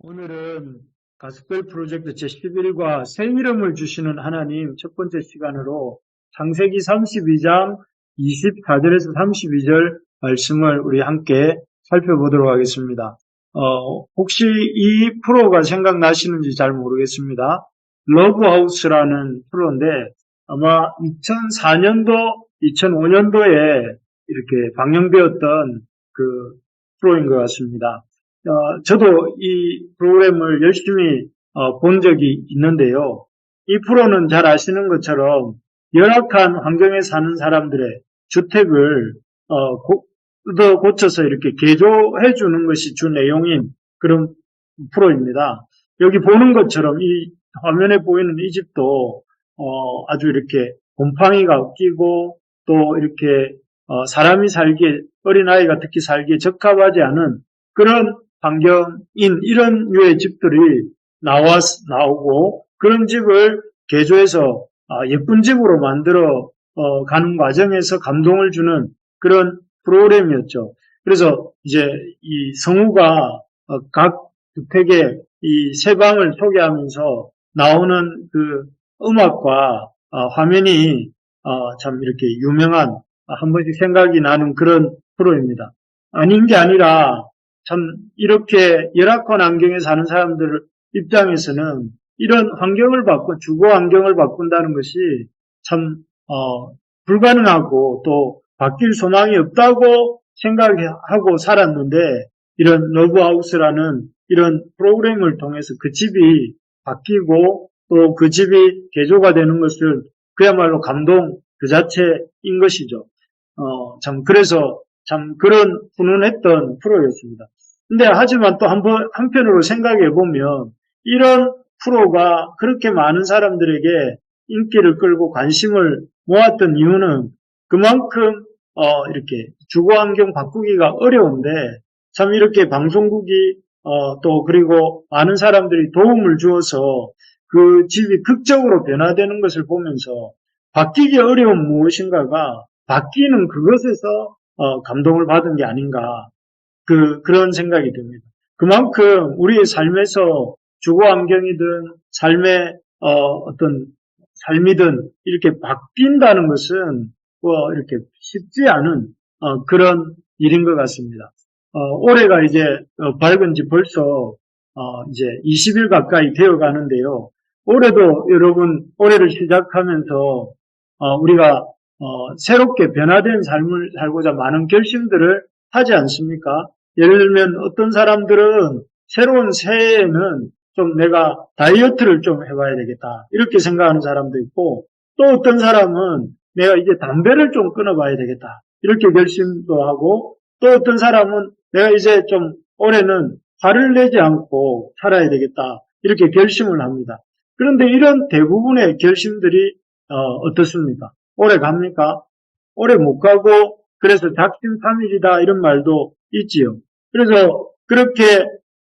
오늘은 가스펠 프로젝트 제11과 새 이름을 주시는 하나님 첫 번째 시간으로 창세기 32장 24절에서 32절 말씀을 우리 함께 살펴보도록 하겠습니다. 어, 혹시 이 프로가 생각나시는지 잘 모르겠습니다. 러브하우스라는 프로인데 아마 2004년도, 2005년도에 이렇게 방영되었던 그 프로인 것 같습니다. 어, 저도 이 프로그램을 열심히 어, 본 적이 있는데요. 이 프로는 잘 아시는 것처럼 열악한 환경에 사는 사람들의 주택을 어, 고, 고쳐서 이렇게 개조해 주는 것이 주 내용인 그런 프로입니다. 여기 보는 것처럼 이 화면에 보이는 이 집도 어, 아주 이렇게 곰팡이가 끼고 또 이렇게 어, 사람이 살기에 어린아이가 특히 살기에 적합하지 않은 그런 환경인 이런 류의 집들이 나왔, 나오고 그런 집을 개조해서 아, 예쁜 집으로 만들어 어, 가는 과정에서 감동을 주는 그런 프로그램이었죠. 그래서 이제 이 성우가 어, 각 주택의 이 세 방을 소개하면서 나오는 그 음악과 어, 화면이 어, 참 이렇게 유명한 한 번씩 생각이 나는 그런 프로입니다. 아닌 게 아니라 참 이렇게 열악한 환경에 사는 사람들 입장에서는 이런 환경을 바꾼 주거 환경을 바꾼다는 것이 참 어, 불가능하고 또 바뀔 소망이 없다고 생각하고 살았는데 이런 러브하우스라는 이런 프로그램을 통해서 그 집이 바뀌고 또 그 집이 개조가 되는 것을 그야말로 감동 그 자체인 것이죠. 어, 참 그래서 참 그런 훈훈했던 프로였습니다. 근데 하지만 또 한번 한편으로 생각해 보면 이런 프로가 그렇게 많은 사람들에게 인기를 끌고 관심을 모았던 이유는 그만큼 어, 이렇게 주거 환경 바꾸기가 어려운데 참 이렇게 방송국이 어, 또 그리고 많은 사람들이 도움을 주어서 그 집이 극적으로 변화되는 것을 보면서 바뀌기 어려운 무엇인가가 바뀌는 그것에서 어, 감동을 받은 게 아닌가 그 그런 생각이 듭니다. 그만큼 우리의 삶에서 주거 환경이든 삶의 어, 어떤 삶이든 이렇게 바뀐다는 것은 뭐 이렇게 쉽지 않은 어, 그런 일인 것 같습니다. 어, 올해가 이제 어, 밝은 지 벌써 어, 이제 20일 가까이 되어 가는데요. 올해도 여러분 올해를 시작하면서 어, 우리가 어, 새롭게 변화된 삶을 살고자 많은 결심들을 하지 않습니까? 예를 들면 어떤 사람들은 새로운 새해에는 좀 내가 다이어트를 좀 해봐야 되겠다. 이렇게 생각하는 사람도 있고 또 어떤 사람은 내가 이제 담배를 좀 끊어봐야 되겠다. 이렇게 결심도 하고 또 어떤 사람은 내가 이제 좀 올해는 화를 내지 않고 살아야 되겠다. 이렇게 결심을 합니다. 그런데 이런 대부분의 결심들이 어, 떻습니까 오래 갑니까? 오래 못 가고 그래서 작심삼일이다 이런 말도 있지요. 그래서 그렇게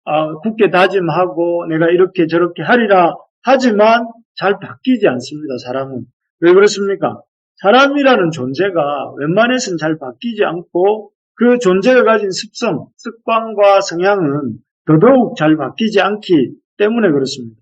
어, 굳게 다짐하고 내가 이렇게 저렇게 하리라 하지만 잘 바뀌지 않습니다. 사람은 왜 그렇습니까? 사람이라는 존재가 웬만해서는 잘 바뀌지 않고 그 존재가 가진 습성, 습관과 성향은 더더욱 잘 바뀌지 않기 때문에 그렇습니다.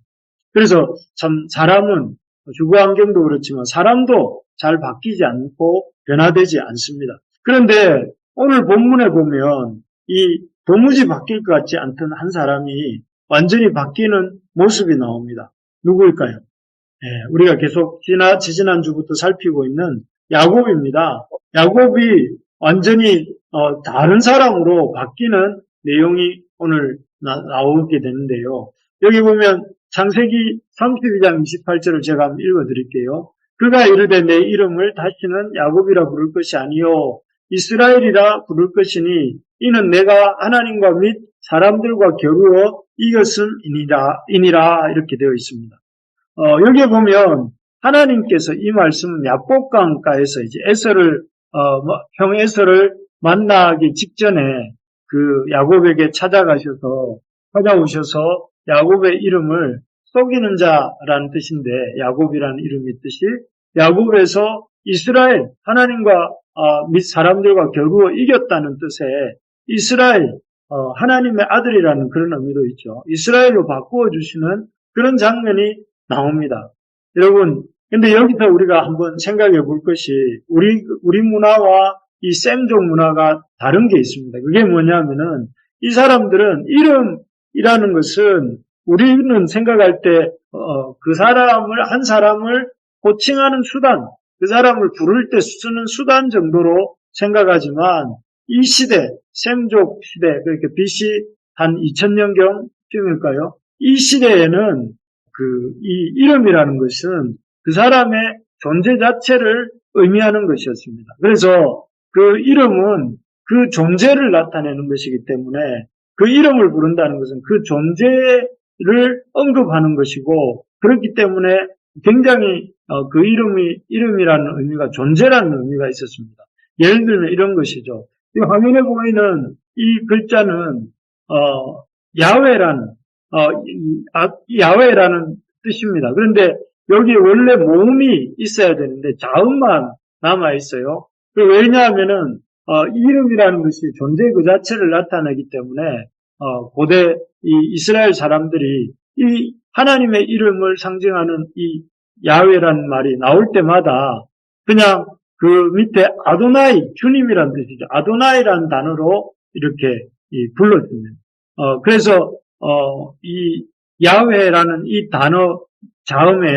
그래서 참 사람은 주거 환경도 그렇지만 사람도 잘 바뀌지 않고 변화되지 않습니다. 그런데 오늘 본문에 보면 이 도무지 바뀔 것 같지 않던 한 사람이 완전히 바뀌는 모습이 나옵니다. 누구일까요? 네, 우리가 계속 지난, 지지난주부터 살피고 있는 야곱입니다. 야곱이 완전히 어, 다른 사람으로 바뀌는 내용이 오늘 나, 오게 되는데요. 여기 보면 창세기 32장 28절을 제가 한번 읽어드릴게요. 그가 이르되 내 이름을 다시는 야곱이라 부를 것이 아니요 이스라엘이라 부를 것이니 이는 내가 하나님과 및 사람들과 겨루어 이겼음이니라 이니라 이렇게 되어 있습니다. 어, 여기에 보면 하나님께서 이 말씀은 야복강가에서 이제 에서를 어, 뭐, 형 에서를 만나기 직전에 그 야곱에게 찾아가셔서 찾아오셔서 야곱의 이름을 속이는 자라는 뜻인데 야곱이라는 이름이 뜻이 야곱에서 이스라엘 하나님과 어, 및 사람들과 겨루어 이겼다는 뜻의 이스라엘 어, 하나님의 아들이라는 그런 의미도 있죠. 이스라엘로 바꾸어 주시는 그런 장면이 나옵니다. 여러분, 근데 여기서 우리가 한번 생각해 볼 것이 우리 우리 문화와 이 샘족 문화가 다른 게 있습니다. 그게 뭐냐면은 이 사람들은 이름이라는 것은 우리는 생각할 때 그 사람을 한 사람을 호칭하는 수단, 그 사람을 부를 때 쓰는 수단 정도로 생각하지만 이 시대, 샘족 시대, 그러니까 BC 한 2000년경 쯤일까요? 이 시대에는 그, 이 이름이라는 것은 그 사람의 존재 자체를 의미하는 것이었습니다. 그래서 그 이름은 그 존재를 나타내는 것이기 때문에 그 이름을 부른다는 것은 그 존재를 언급하는 것이고 그렇기 때문에 굉장히 어, 그 이름이 이름이라는 의미가 존재라는 의미가 있었습니다. 예를 들면 이런 것이죠. 이 화면에 보이는 이 글자는 어, 야외라는 어, 이- 아, 야외라는 뜻입니다. 그런데 여기 원래 모음이 있어야 되는데 자음만 남아 있어요. 그 왜냐하면은 어, 이름이라는 것이 존재 그 자체를 나타내기 때문에 어, 고대 이 이스라엘 사람들이 이 하나님의 이름을 상징하는 이 야외라는 말이 나올 때마다 그냥 그 밑에 아도나이 주님이라는 뜻이죠. 아도나이라는 단어로 이렇게 이 불렀습니다. 어, 그래서 어, 이 야훼라는 이 단어 자음에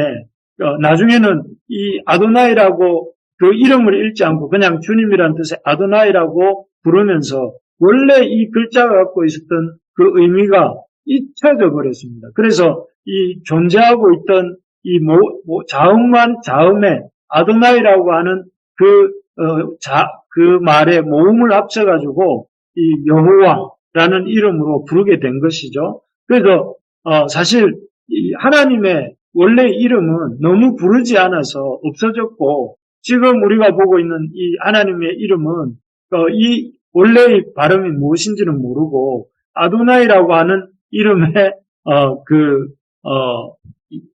어, 나중에는 이 아도나이라고 그 이름을 읽지 않고 그냥 주님이라는 뜻의 아도나이라고 부르면서 원래 이 글자가 갖고 있었던 그 의미가 잊혀져 버렸습니다. 그래서 이 존재하고 있던 이 모, 모- 자음만 자음에 아도나이라고 하는 그, 어, 자, 그 말의 모음을 합쳐가지고 이 여호와라는 이름으로 부르게 된 것이죠. 그래서 어, 사실 이 하나님의 원래 이름은 너무 부르지 않아서 없어졌고 지금 우리가 보고 있는 이 하나님의 이름은 어, 이 원래의 발음이 무엇인지는 모르고 아도나이라고 하는 이름에 어, 그 어, 이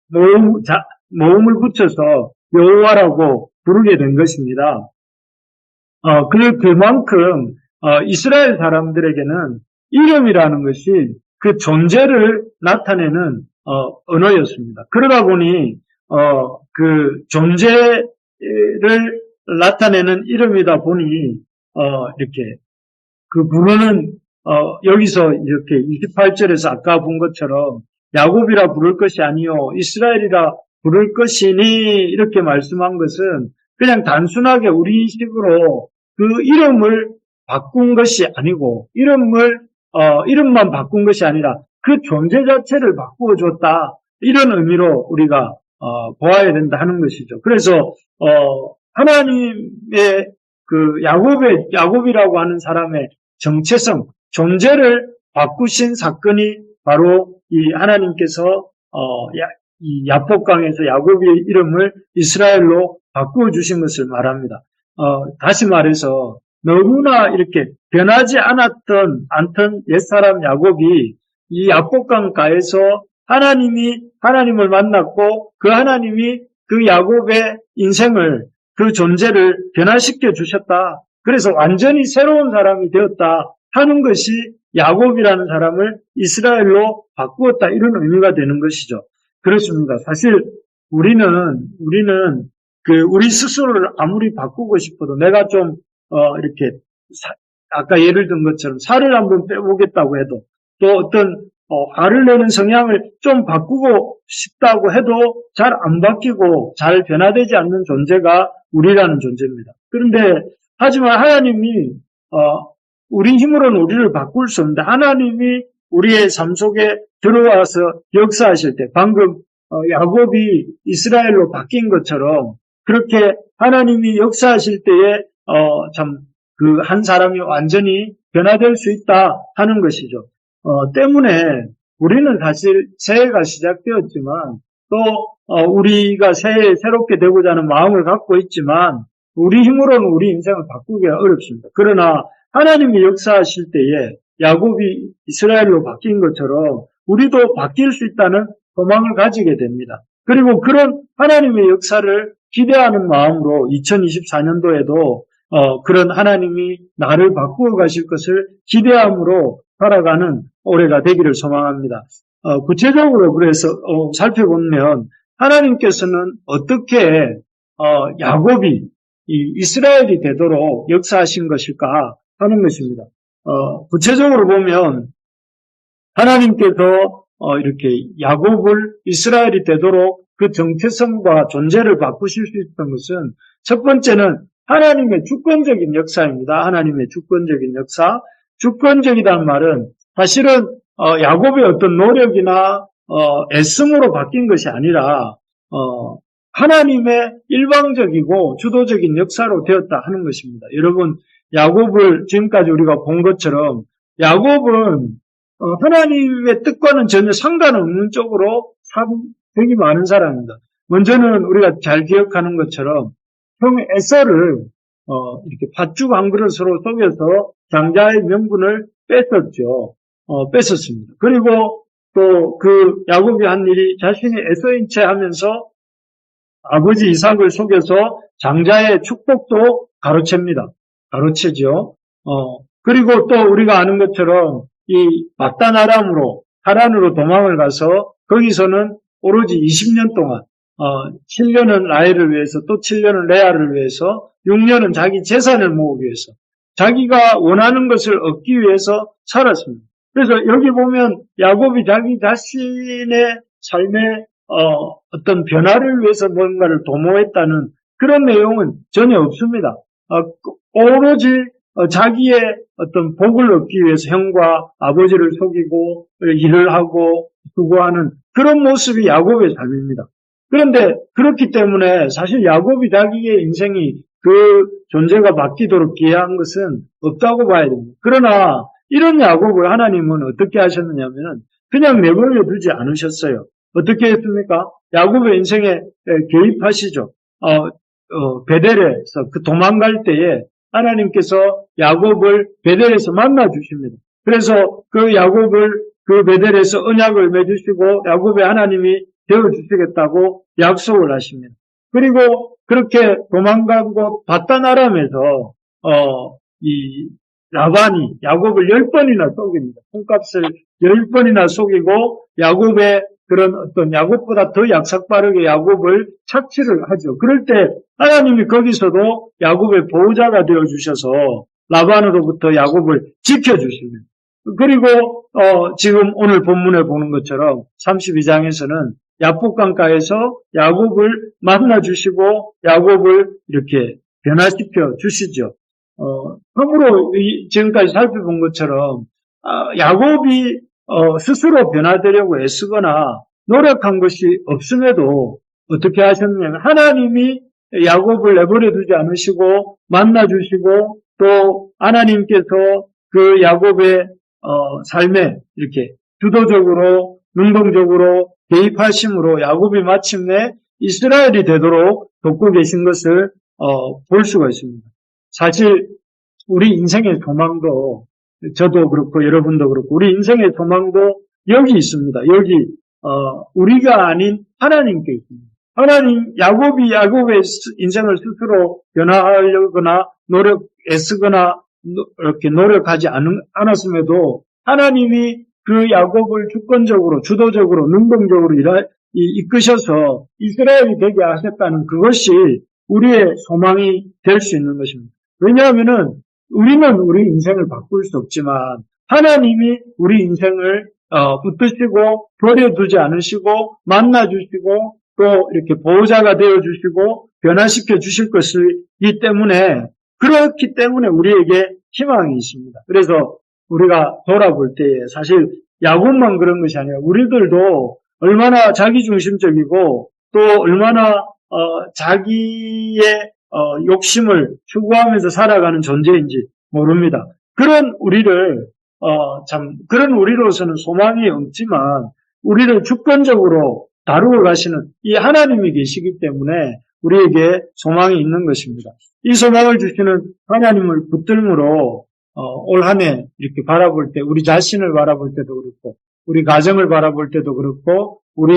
모음, 자, 모음을 붙여서 여호와라고 부르게 된 것입니다. 어, 그, 그만큼, 어, 이스라엘 사람들에게는 이름이라는 것이 그 존재를 나타내는, 어, 언어였습니다. 그러다 보니, 어, 그 존재를 나타내는 이름이다 보니, 어, 이렇게, 그 부르는, 어, 여기서 이렇게 28절에서 아까 본 것처럼 야곱이라 부를 것이 아니요 이스라엘이라 부를 것이니 이렇게 말씀한 것은 그냥 단순하게 우리식으로 그 이름을 바꾼 것이 아니고 이름을 어, 이름만 바꾼 것이 아니라 그 존재 자체를 바꾸어 줬다 이런 의미로 우리가 어, 보아야 된다 하는 것이죠. 그래서 어, 하나님의 그 야곱의 야곱이라고 하는 사람의 정체성 존재를 바꾸신 사건이 바로 이 하나님께서 어, 야, 이 야복강에서 야곱의 이름을 이스라엘로 바꾸어 주신 것을 말합니다. 어, 다시 말해서 너무나 이렇게 변하지 않았던 않던 옛사람 야곱이 이 야복강가에서 하나님이 하나님을 만났고 그 하나님이 그 야곱의 인생을 그 존재를 변화시켜 주셨다. 그래서 완전히 새로운 사람이 되었다 하는 것이 야곱이라는 사람을 이스라엘로 바꾸었다 이런 의미가 되는 것이죠. 그렇습니다. 사실 우리는 우리는 그 우리 스스로를 아무리 바꾸고 싶어도 내가 좀 어, 이렇게 사- 아까 예를 든 것처럼 살을 한번 빼보겠다고 해도 또 어떤 어, 화를 내는 성향을 좀 바꾸고 싶다고 해도 잘 안 바뀌고 잘 변화되지 않는 존재가 우리라는 존재입니다. 그런데 하지만 하나님이 어, 우리 힘으로는 우리를 바꿀 수 없는데 하나님이 우리의 삶 속에 들어와서 역사하실 때 방금 어, 야곱이 이스라엘로 바뀐 것처럼 그렇게 하나님이 역사하실 때에 어, 참 그 한 사람이 완전히 변화될 수 있다 하는 것이죠. 어, 때문에 우리는 사실 새해가 시작되었지만 또 어, 우리가 새해 새롭게 되고자 하는 마음을 갖고 있지만 우리 힘으로는 우리 인생을 바꾸기가 어렵습니다. 그러나 하나님이 역사하실 때에 야곱이 이스라엘로 바뀐 것처럼 우리도 바뀔 수 있다는 소망을 가지게 됩니다. 그리고 그런 하나님의 역사를 기대하는 마음으로 2024년도에도 어, 그런 하나님이 나를 바꾸어 가실 것을 기대함으로 살아가는 올해가 되기를 소망합니다. 어, 구체적으로 그래서 어, 살펴보면 하나님께서는 어떻게 어, 야곱이 이 이스라엘이 되도록 역사하신 것일까 하는 것입니다. 어, 구체적으로 보면 하나님께서 어, 이렇게 야곱을 이스라엘이 되도록 그 정체성과 존재를 바꾸실 수 있었던 것은 첫 번째는 하나님의 주권적인 역사입니다. 하나님의 주권적인 역사. 주권적이라는 말은 사실은 어, 야곱의 어떤 노력이나 어, 애씀으로 바뀐 것이 아니라 어, 하나님의 일방적이고 주도적인 역사로 되었다 하는 것입니다. 여러분 야곱을 지금까지 우리가 본 것처럼 야곱은 어, 하나님의 뜻과는 전혀 상관없는 쪽으로 참 되게 많은 사람입니다. 먼저는 우리가 잘 기억하는 것처럼 형 에서를 어, 이렇게 팥죽 한 그릇으로 속여서 장자의 명분을 뺐었죠. 어, 뺐었습니다. 그리고 또 그 야곱이 한 일이 자신이 에서인 채 하면서 아버지 이삭을 속여서 장자의 축복도 가로챕니다. 가로채죠. 어, 그리고 또 우리가 아는 것처럼 이 마단 아람으로 하란으로 도망을 가서 거기서는 오로지 20년 동안 어, 7년은 라헬을 위해서 또 7년은 레아를 위해서 6년은 자기 재산을 모으기 위해서 자기가 원하는 것을 얻기 위해서 살았습니다. 그래서 여기 보면 야곱이 자기 자신의 삶의 어, 어떤 변화를 위해서 뭔가를 도모했다는 그런 내용은 전혀 없습니다. 어, 오로지 어, 자기의 어떤 복을 얻기 위해서 형과 아버지를 속이고 일을 하고 수고하는 그런 모습이 야곱의 삶입니다. 그런데 그렇기 때문에 사실 야곱이 자기의 인생이 그 존재가 바뀌도록 기여한 것은 없다고 봐야 됩니다. 그러나 이런 야곱을 하나님은 어떻게 하셨느냐면 그냥 내버려 두지 않으셨어요. 어떻게 했습니까? 야곱의 인생에 개입하시죠. 어, 어, 베델에서 그 도망갈 때에 하나님께서 야곱을 베델에서 만나 주십니다. 그래서 그 야곱을 그 베델에서 언약을 맺으시고 야곱의 하나님이 되어 주시겠다고 약속을 하십니다. 그리고 그렇게 도망가고 바단 아람에서 어, 이 라반이 야곱을 열 번이나 속입니다. 손값을 열 번이나 속이고 야곱의 그런 어떤 야곱보다 더 약삭 빠르게 야곱을 착취를 하죠. 그럴 때 하나님이 거기서도 야곱의 보호자가 되어 주셔서 라반으로부터 야곱을 지켜 주십니다. 그리고 어, 지금 오늘 본문에 보는 것처럼 32장에서는 야복강가에서 야곱을 만나 주시고 야곱을 이렇게 변화시켜 주시죠. 어, 참으로 지금까지 살펴본 것처럼 아, 야곱이 어, 스스로 변화되려고 애쓰거나 노력한 것이 없음에도 어떻게 하셨느냐면 하나님이 야곱을 내버려 두지 않으시고 만나 주시고 또 하나님께서 그 야곱의 어, 삶에 이렇게 주도적으로 능동적으로 개입하심으로 야곱이 마침내 이스라엘이 되도록 돕고 계신 것을 어, 볼 수가 있습니다. 사실 우리 인생의 소망도 저도 그렇고 여러분도 그렇고 우리 인생의 소망도 여기 있습니다. 여기 어, 우리가 아닌 하나님께 있습니다. 하나님 야곱이 야곱의 인생을 스스로 변화하려거나 노력 애쓰거나 이렇게 노력하지 않, 않았음에도 하나님이 그 야곱을 주권적으로 주도적으로 능동적으로 이끄셔서 이스라엘이 되게 하셨다는 그것이 우리의 소망이 될 수 있는 것입니다. 왜냐하면은 우리는 우리 인생을 바꿀 수 없지만 하나님이 우리 인생을 어, 붙드시고 버려두지 않으시고 만나주시고 또 이렇게 보호자가 되어주시고 변화시켜 주실 것이기 때문에 그렇기 때문에 우리에게 희망이 있습니다. 그래서 우리가 돌아볼 때에 사실 야곱만 그런 것이 아니라 우리들도 얼마나 자기중심적이고 또 얼마나 어, 자기의 어, 욕심을 추구하면서 살아가는 존재인지 모릅니다. 그런 우리를 어, 참 그런 우리로서는 소망이 없지만 우리를 주권적으로 다루어 가시는 이 하나님이 계시기 때문에 우리에게 소망이 있는 것입니다. 이 소망을 주시는 하나님을 붙들므로 어, 올 한 해 이렇게 바라볼 때 우리 자신을 바라볼 때도 그렇고 우리 가정을 바라볼 때도 그렇고 우리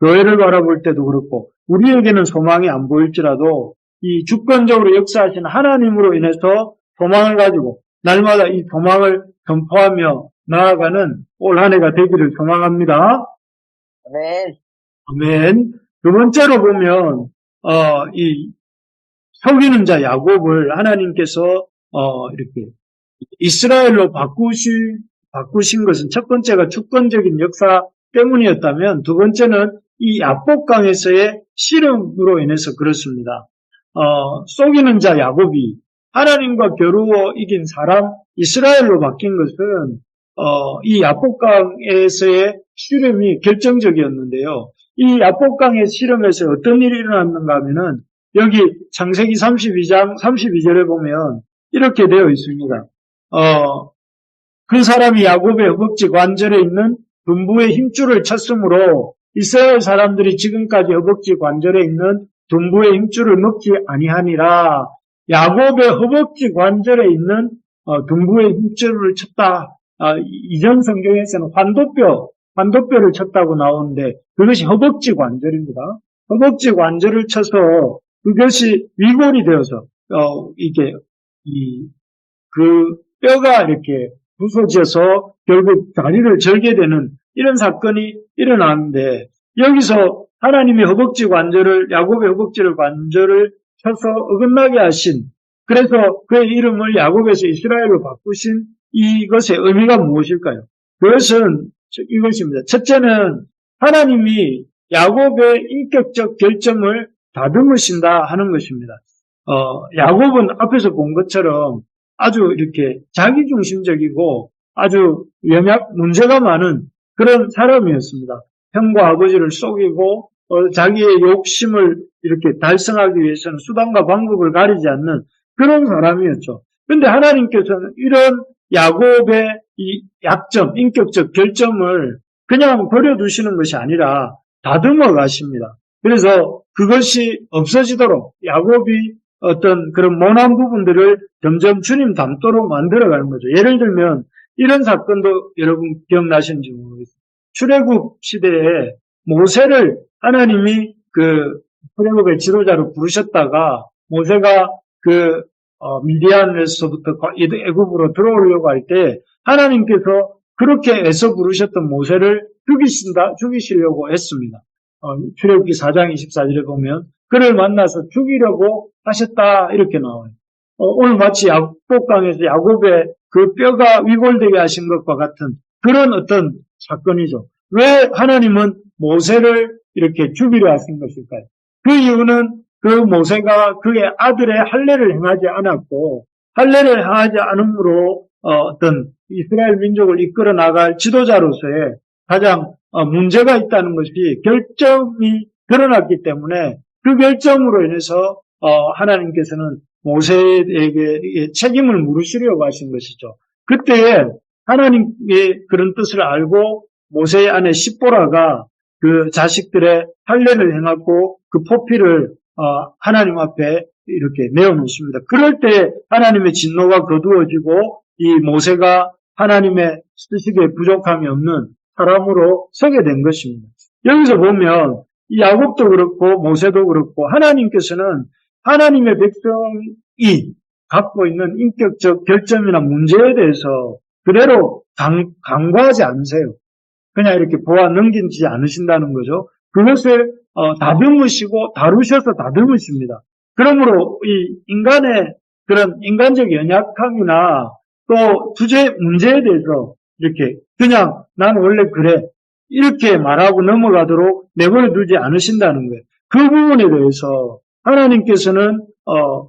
교회를 바라볼 때도 그렇고 우리에게는 소망이 안 보일지라도 이 주권적으로 역사하시는 하나님으로 인해서 소망을 가지고 날마다 이 소망을 선포하며 나아가는 올 한 해가 되기를 소망합니다. 아멘. 아멘. 두 번째로 보면 어, 이 속이는 자 야곱을 하나님께서 어, 이렇게 이스라엘로 바꾸신 바꾸신 것은 첫 번째가 주권적인 역사 때문이었다면 두 번째는 이 야복강에서의 씨름으로 인해서 그렇습니다. 어, 속이는 자 야곱이 하나님과 겨루어 이긴 사람 이스라엘로 바뀐 것은 어, 이 야복강에서의 씨름이 결정적이었는데요. 이 야복강의 씨름에서 어떤 일이 일어났는가 하면은 여기 창세기 32장 32절에 보면 이렇게 되어 있습니다. 어, 그 사람이 야곱의 허벅지 관절에 있는 둔부의 힘줄을 쳤으므로 이스라엘 사람들이 지금까지 허벅지 관절에 있는 둔부의 힘줄을 먹지 아니하니라. 야곱의 허벅지 관절에 있는 어, 둔부의 힘줄을 쳤다. 아, 이전 성경에서는 환도뼈, 환도뼈를 쳤다고 나오는데 그것이 허벅지 관절입니다. 허벅지 관절을 쳐서 그것이 위골이 되어서 어, 이게 이 그 뼈가 이렇게 부서져서 결국 다리를 절게 되는 이런 사건이 일어나는데 여기서 하나님의 허벅지 관절을 야곱의 허벅지를 관절을 쳐서 어긋나게 하신 그래서 그의 이름을 야곱에서 이스라엘로 바꾸신 이것의 의미가 무엇일까요? 그것은 이것입니다. 첫째는 하나님이 야곱의 인격적 결정을 다듬으신다 하는 것입니다. 어, 야곱은 앞에서 본 것처럼 아주 이렇게 자기중심적이고 아주 연약 문제가 많은 그런 사람이었습니다. 형과 아버지를 속이고 어, 자기의 욕심을 이렇게 달성하기 위해서는 수단과 방법을 가리지 않는 그런 사람이었죠. 그런데 하나님께서는 이런 야곱의 이 약점, 인격적 결점을 그냥 버려두시는 것이 아니라 다듬어 가십니다. 그래서 그것이 없어지도록 야곱이 어떤 그런 모난 부분들을 점점 주님 닮도록 만들어 가는 거죠. 예를 들면 이런 사건도 여러분 기억나시는지 모르겠어요. 출애굽 시대에 모세를 하나님이 그 출애굽의 지도자로 부르셨다가 모세가 그 어, 미디안에서부터 애굽으로 들어오려고 할 때 하나님께서 그렇게 애써 부르셨던 모세를 죽이신다 죽이시려고 했습니다. 어, 출애굽기 4장 24절에 보면 그를 만나서 죽이려고 하셨다 이렇게 나와요. 어, 오늘 마치 야곱강에서 야곱의 그 뼈가 위골되게 하신 것과 같은 그런 어떤 사건이죠. 왜 하나님은 모세를 이렇게 죽이려 하신 것일까요? 그 이유는 그 모세가 그의 아들의 할례를 행하지 않았고 할례를 행하지 않으므로 어, 떤 이스라엘 민족을 이끌어 나갈 지도자로서의 가장 어, 문제가 있다는 것이 결점이 드러났기 때문에 그 결점으로 인해서 어, 하나님께서는 모세에게 책임을 물으시려고 하신 것이죠. 그때에 하나님의 그런 뜻을 알고 모세의 아내 십보라가 그 자식들의 할례를 행하고 그 포피를 어, 하나님 앞에 이렇게 내어놓습니다. 그럴 때 하나님의 진노가 거두어지고 이 모세가 하나님의 뜻식에 부족함이 없는 사람으로 서게 된 것입니다. 여기서 보면 야곱도 그렇고 모세도 그렇고 하나님께서는 하나님의 백성이 갖고 있는 인격적 결점이나 문제에 대해서 그대로 강, 강구하지 않으세요. 그냥 이렇게 보아 넘기지 않으신다는 거죠. 그것을 어, 다듬으시고 다루셔서 다듬으십니다. 그러므로 이 인간의 그런 인간적 연약함이나 또 주제 문제에 대해서 이렇게 그냥 난 원래 그래 이렇게 말하고 넘어가도록 내버려 두지 않으신다는 거예요. 그 부분에 대해서 하나님께서는 어,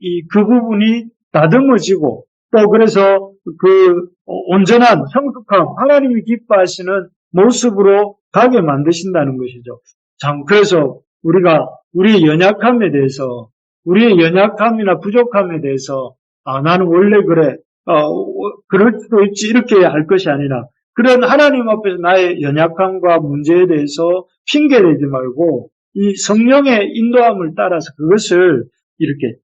이, 그 부분이 다듬어지고 또 그래서 그 온전한 성숙함, 하나님이 기뻐하시는 모습으로 가게 만드신다는 것이죠. 참, 그래서 우리가 우리의 연약함에 대해서, 우리의 연약함이나 부족함에 대해서, 아, 나는 원래 그래, 어, 그럴 수도 있지, 이렇게 할 것이 아니라, 그런 하나님 앞에서 나의 연약함과 문제에 대해서 핑계대지 말고, 이 성령의 인도함을 따라서 그것을 이렇게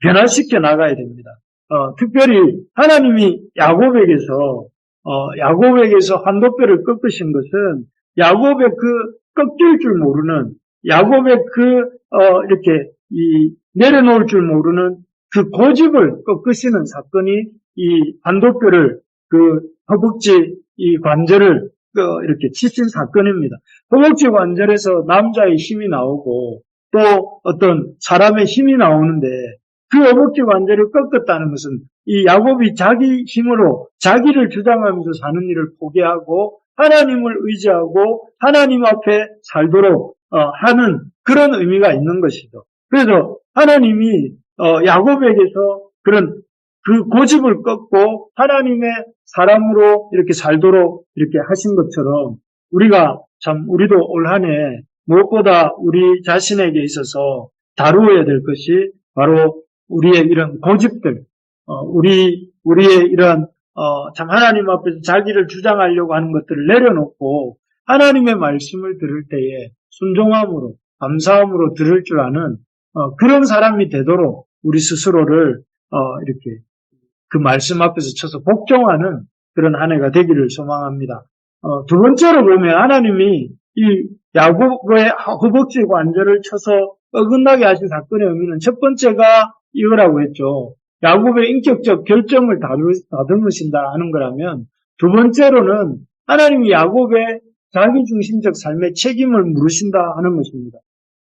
변화시켜 나가야 됩니다. 어, 특별히 하나님이 야곱에게서 어, 야곱에게서 한도뼈를 꺾으신 것은 야곱의 그 꺾일 줄 모르는 야곱의 그 어, 이렇게 이 내려놓을 줄 모르는 그 고집을 꺾으시는 사건이 이 한도뼈를 그 허벅지 이 관절을 그 이렇게 치신 사건입니다. 허벅지 관절에서 남자의 힘이 나오고 또 어떤 사람의 힘이 나오는데 그 허벅지 관절을 꺾었다는 것은 이 야곱이 자기 힘으로 자기를 주장하면서 사는 일을 포기하고 하나님을 의지하고 하나님 앞에 살도록 어, 하는 그런 의미가 있는 것이죠. 그래서 하나님이 어, 야곱에게서 그런 그 고집을 꺾고 하나님의 사람으로 이렇게 살도록 이렇게 하신 것처럼 우리가 참 우리도 올 한 해 무엇보다 우리 자신에게 있어서 다루어야 될 것이 바로 우리의 이런 고집들, 어, 우리 우리의 이런 어, 참 하나님 앞에서 자기를 주장하려고 하는 것들을 내려놓고 하나님의 말씀을 들을 때에 순종함으로 감사함으로 들을 줄 아는 어, 그런 사람이 되도록 우리 스스로를 어, 이렇게 그 말씀 앞에서 쳐서 복종하는 그런 한 해가 되기를 소망합니다. 어, 두 번째로 보면 하나님이 이 야곱의 허벅지 관절을 쳐서 어긋나게 하신 사건의 의미는 첫 번째가 이거라고 했죠. 야곱의 인격적 결정을 다듬으신다 하는 거라면 두 번째로는 하나님이 야곱의 자기중심적 삶의 책임을 물으신다 하는 것입니다.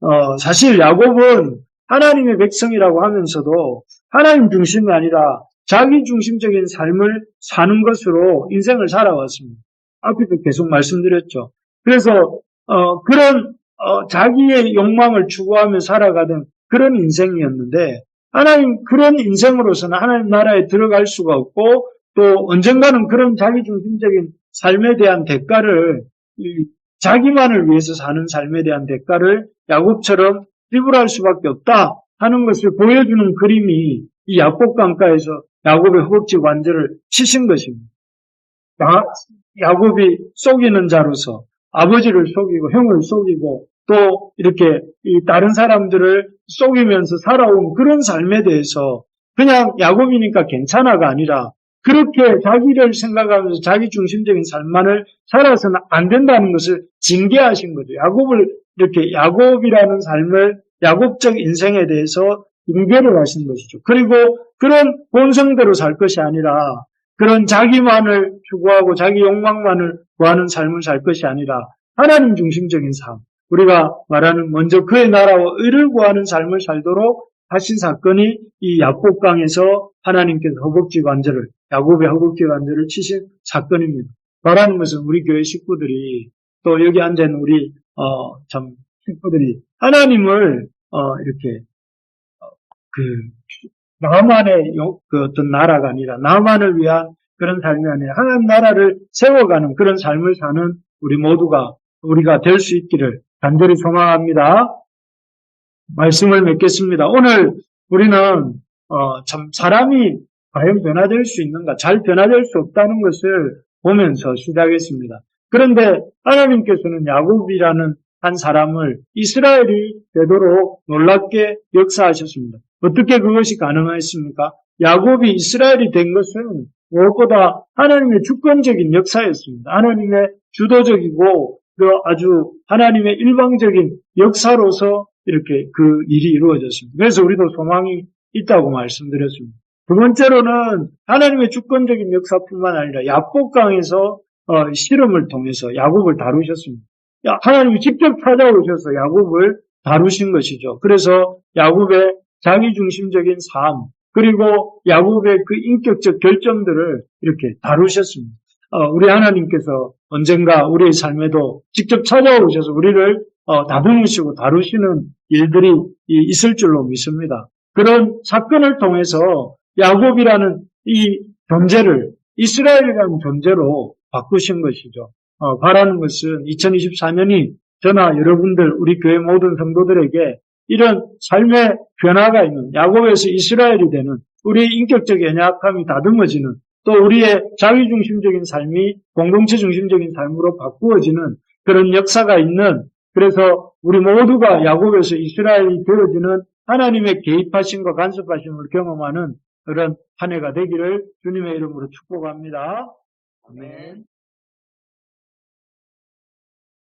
어, 사실 야곱은 하나님의 백성이라고 하면서도 하나님 중심이 아니라 자기 중심적인 삶을 사는 것으로 인생을 살아왔습니다. 앞에도 계속 말씀드렸죠. 그래서 어, 그런 어, 자기의 욕망을 추구하며 살아가던 그런 인생이었는데 하나님 그런 인생으로서는 하나님 나라에 들어갈 수가 없고 또 언젠가는 그런 자기 중심적인 삶에 대한 대가를 자기만을 위해서 사는 삶에 대한 대가를 야곱처럼 지불할 수밖에 없다 하는 것을 보여주는 그림이 이 야곱 강가에서 야곱의 허벅지 관절을 치신 것입니다. 야곱이 속이는 자로서 아버지를 속이고 형을 속이고 또 이렇게 다른 사람들을 속이면서 살아온 그런 삶에 대해서 그냥 야곱이니까 괜찮아가 아니라 그렇게 자기를 생각하면서 자기 중심적인 삶만을 살아서는 안 된다는 것을 징계하신 거죠. 야곱을 이렇게 야곱이라는 삶을 야곱적 인생에 대해서 징계를 하신 것이죠. 그리고 그런 본성대로 살 것이 아니라 그런 자기만을 추구하고 자기 욕망만을 구하는 삶을 살 것이 아니라 하나님 중심적인 삶, 우리가 말하는 먼저 그의 나라와 의를 구하는 삶을 살도록 하신 사건이 이 야곱강에서 하나님께서 허벅지 관절을 야곱의 허벅지 관절을 치신 사건입니다. 말하는 것은 우리 교회 식구들이 또 여기 앉아 우리 어, 참 식구들이 하나님을 어, 이렇게 어, 그 나만의 그 어떤 나라가 아니라 나만을 위한 그런 삶이 아니라 하나님 나라를 세워가는 그런 삶을 사는 우리 모두가 우리가 될 수 있기를 간절히 소망합니다. 말씀을 맺겠습니다. 오늘 우리는 어, 참 사람이 과연 변화될 수 있는가, 잘 변화될 수 없다는 것을 보면서 시작했습니다. 그런데 하나님께서는 야곱이라는 한 사람을 이스라엘이 되도록 놀랍게 역사하셨습니다. 어떻게 그것이 가능했습니까? 야곱이 이스라엘이 된 것은 무엇보다 하나님의 주권적인 역사였습니다. 하나님의 주도적이고 그 아주 하나님의 일방적인 역사로서 이렇게 그 일이 이루어졌습니다. 그래서 우리도 소망이 있다고 말씀드렸습니다. 두 번째로는 하나님의 주권적인 역사뿐만 아니라 야곱강에서 어, 실험을 통해서 야곱을 다루셨습니다. 하나님이 직접 찾아오셔서 야곱을 다루신 것이죠. 그래서 야곱의 자기중심적인 삶, 그리고 야곱의 그 인격적 결정들을 이렇게 다루셨습니다. 어, 우리 하나님께서 언젠가 우리의 삶에도 직접 찾아오셔서 우리를 어, 다듬으시고 다루시는 일들이 있을 줄로 믿습니다. 그런 사건을 통해서 야곱이라는 이 존재를 이스라엘이라는 존재로 바꾸신 것이죠. 어, 바라는 것은 2024년이 저나 여러분들 우리 교회 모든 성도들에게 이런 삶의 변화가 있는 야곱에서 이스라엘이 되는 우리의 인격적 연약함이 다듬어지는 또 우리의 자기중심적인 삶이 공동체 중심적인 삶으로 바꾸어지는 그런 역사가 있는 그래서 우리 모두가 야곱에서 이스라엘이 되어지는 하나님의 개입하심과 간섭하심을 경험하는 그런 한 해가 되기를 주님의 이름으로 축복합니다. 아멘.